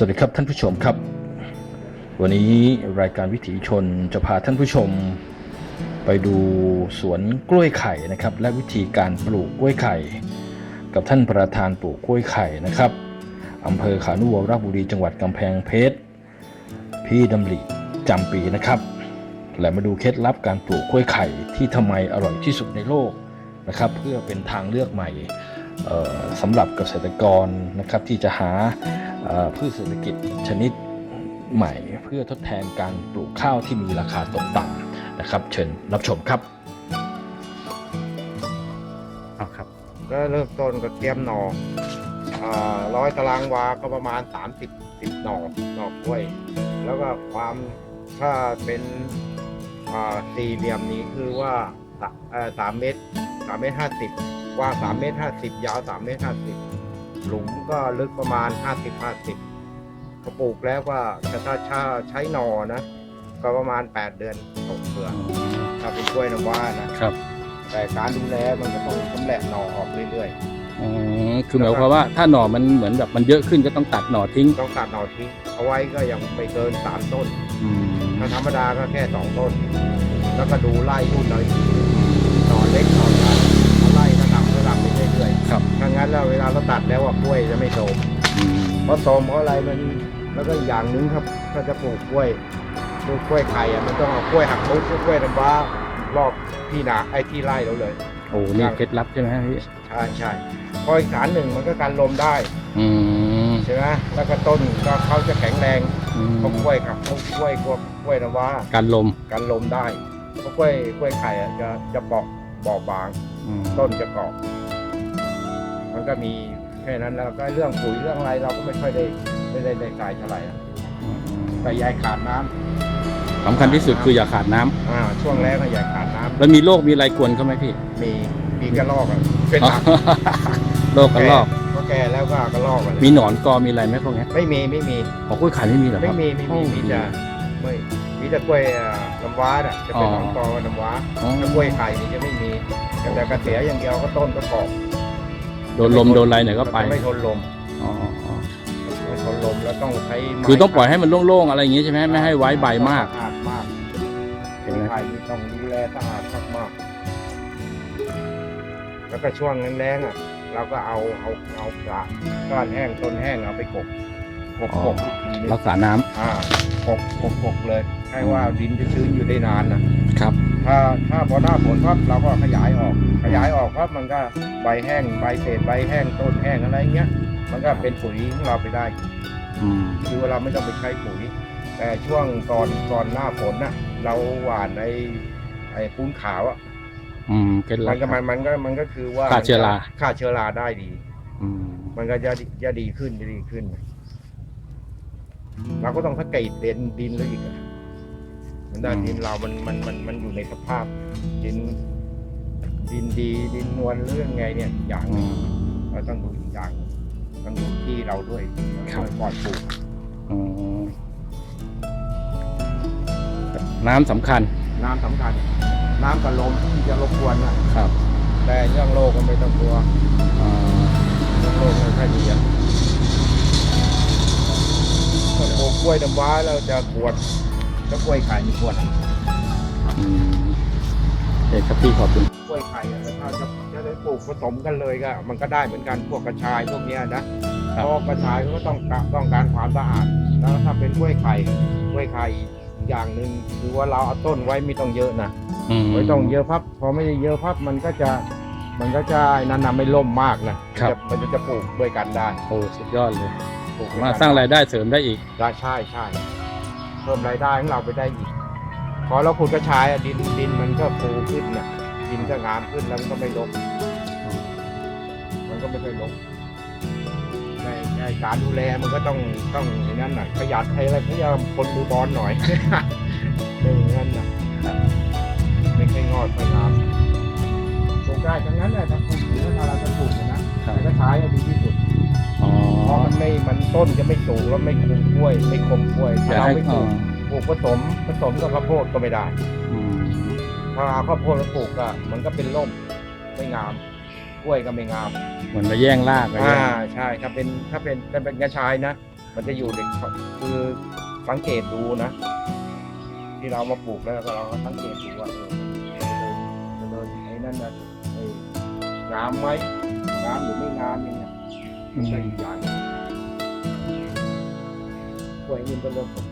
สวัสดีครับท่านผู้ชมครับ วันนี้รายการวิถีชนจะพาท่านผู้ชม ไปดูสวนกล้วยไข่นะครับ และวิธีการปลูกกล้วยไข่ กับท่านประธานปลูกกล้วยไข่นะครับอำเภอขานุวรบุรีจังหวัดกำแพงเพชร พี่ดำริจำปีนะครับ และมาดูเคล็ดลับการปลูกกล้วยไข่ที่ทำไมอร่อยที่สุดในโลกนะครับ เพื่อเป็นทางเลือกใหม่ สำหรับเกษตรกรนะครับที่จะหาพืชเศรษฐกิจชนิดใหม่เพื่อทดแทนการปลูกข้าวที่มีราคาตกต่ำนะครับ เชิญรับชมครับเอาครับ ก็เริ่มต้นก็เตรียมหน่อร้อยตารางวาก็ประมาณ 30 10หน่อหน่อกล้วย แล้วก็ความถ้าเป็นสี่เหลี่ยมนี้คือว่าสะเอ่อสามเมตรสามเมตรห้าสิบ กว้างสามเมตรห้าสิบยาวสามเมตรห้าสิบหลุมก็ลึกประมาณห้าสิบห้าสิบพอปลูกแล้วก็จะถ้าชาใช้หน่อนะ ก็ประมาณ 8 เดือนตกเปลือกถ้าเป็นกล้วยน้ำว้านะครับ แต่การดูแลมันก็ต้องชำแหละหน่อออกเรื่อยอ๋อคือหมายความว่าถ้าหน่อมันเหมือนแบบมันเยอะขึ้นก็ต้องตัดหน่อทิ้งๆ ต้องตัดหน่อทิ้งเอาไว้ก็ยังไม่เกิน 3 ต้น อืมถ้าธรรมดาก็แค่ 2 ต้น แล้วก็ดูไล่รุ่นเลย จะไม่โตมอืมเพราะโตมเพราะอะไรมันแล้วก็อีกอย่างหนึงครับ ถ้าจะปลูกกล้วยปลูกกล้วยไข่อะมันต้องเอากล้วยหักมุกกล้วยน้ำว้ารอบที่นาไอ้ที่ไร่เราเลย โอ้นี่เคล็ดลับใช่ไหมฮะพี่ใช่ใช่เพราะอีกสารหนึ่งมันก็การลมได้อืมใช่ไหมแล้วก็ต้นก็เขาจะแข็งแรงอืมเพราะกล้วยครับเพราะกล้วยกล้วยกล้วยน้ำว้า การลมกันลมได้เพราะกล้วยกล้วยไข่อะจะจะเปาะเบาบาง อืมต้นจะเกาะมันก็มี แค่นั้นแล้วก็เรื่องปุ๋ยเรื่องอะไรเราก็ไม่ค่อยได้ไม่ได้ได้ใส่เท่าไหร่อะแต่ยายขาดน้ำสำคัญที่สุดคืออย่าขาดน้ำอ่าช่วงแรกก็ยายขาดน้ำแล้วมีโรคมีอะไรกวนเขาไหมพี่มีมีกระรอกอะเป็นหลักโรคกระรอก ก็แก่แล้วก็กระรอกอะมีหนอนกอมีอะไรไหมพวกเนี้ยไม่มีไม่มี ของกล้วยไข่ไม่มีเหรอคไม่รับ มีไม่มีมีแต่ไม่มีแต่กล้วยอ่าน้ำว้าน่ะจะเป็นหนอนกอน้ำว้าอ๋อ ถ้ากล้วยไข่นี่จะไม่มีแต่กระเสียอย่างเดียวก็ต้นก็กรอบ โดนลมโดนอะไรหน่อยก็ไป ไม่ทนลมอ๋ออ๋อไม่ทนลมแล้วต้องใช้ไม้คือต้องปล่อยให้มันโล่งๆอะไรอย่างงี้ใช่ไหมไม่ให้ไว้ใบมาก สะอาดมากเห็นไหมไข่นี่ต้องดูแลสะอาดมากๆแล้วก็ช่วงแรงๆอะ เราก็เอาเอาเอากระก้อนแห้งต้นแห้งเอาไปกบกบอ๋อกบอีกทีนึงรักษาน้ำ อ่า กบกบกบเลยให้ว่าดินจะชื้นอยู่ได้นานนะครับ ถ้าถ้าพอหน้าฝนปั๊บเราก็ขยายออก ขยายออกปั๊บมันก็ใบแห้งใบเศษใบแห้งต้นแห้งอะไรเงี้ย มันก็เป็นปุ๋ยของเราไปได้อืมคือว่าเราไม่ต้องไปใช้ปุ๋ย แต่ช่วงก่อนก่อนหน้าฝนน่ะ เราหว่านไอ้ไอ้ปูนขาวอะอืมเคล็ดลัมับนก็มันมันก็มันก็คือว่าฆ่าเชื้อราฆ่าเชื้อราได้ดีอืมมันก็จะดีจะดีขึ้นจะดีขึ้น เราก็ต้องสังเกตดินดินแล้วอีกอะมันได้ดินเรามันมันมันมันอยู่ในสภาพ ดิน ดินดีดินนวลเรื่องไงเนี่ยอีกอย่างหอืนึ่งมเราต้องดูอีกอย่างหนึ่งต้องดูที่เราด้วยครับ ก่อนปลูกอืมน้ำสำคัญน้ำสำคัญ น้ำกับลมที่จะรบกวนนะครับแต่เรื่องโรคก็ไม่ต้องกลัวอ่าเรื่องโรคไม่ค่อยดีอะ กกล้วยน้ำว้าเราจะขวดแล้วกล้วยไข่มีขวดอะอืมเอกครับพี่ขอบคุณกล้วยไข่อะถ้าจะจะได้ปลูกผสมกันเลยก็มันก็ได้เหมือนกันพวกกระชายพวกเนี้ยนะเพราะกระชายก็ต้องการต้องการความสะอาดแล้วถ้าเป็นกล้วยไข่กล้วยไข่อีกอย่างหนึ่งคือว่าเราเอาต้นไว้ไม่ต้องเยอะนะอืม ไม่ต้องเยอะพับพอไม่ได้เยอะพับมันก็จะมันก็จะไอ้นั่นนะไม่ล่มมากนะครับจะมันจะปลูกด้วยกันได้ โอ้สุดยอดเลย ปลูกสามารถสร้างรายได้เสริมได้อีก ได้ใช่ใช่เพิ่มรายได้ของเราไปได้อีก พอเราขุดกระชายอะดินดินมันก็ฟูขึ้นนะดินก็งามขึ้นแล้วมันก็ไม่ลกมันก็ไม่ค่อยลกในในการดูแลมันก็ต้องต้องอย่างนั้นน่ะประหยัดใครอะไรพยายามคนมือบอลหน่อยเป็นอย่างนั้นนะไม่ค่อยงอดไม่งามปลูกได้ทั้งนั้นแหละถ้าปลูกหรือถ้าเราจะปลูกอะนะแต่กระชายอะดีที่สุด ต้นจะไม่สูงแล้วไม่คุมกล้วย ไม่คมกล้วยอถ้าย่าเราให้ไม่ปอ๋ลูอกปลูกผสมผสมกับข้าวโพดก็ไม่ได้อืมถ้าเอาข้าวโพดมาปลูกก็มันก็เป็นร่มไม่งามกล้วยก็ไม่งามเหมือนมาแย่งรากอะไรอ่าเงี้ยใช่ถ้าเป็นถ้าเป็นถ้าเป็นกระชายนะมันจะอยู่ในคือสังเกตดูนะ ที่เรามาปลูกแล้วก็เราก็สังเกตดูว่าเออมันจะเดินไอ้นั่นนะไอ้งามไหมงามหรือไม่งามอย่างเงี้ยมันก็อีกอย่าง หนึ่งกล้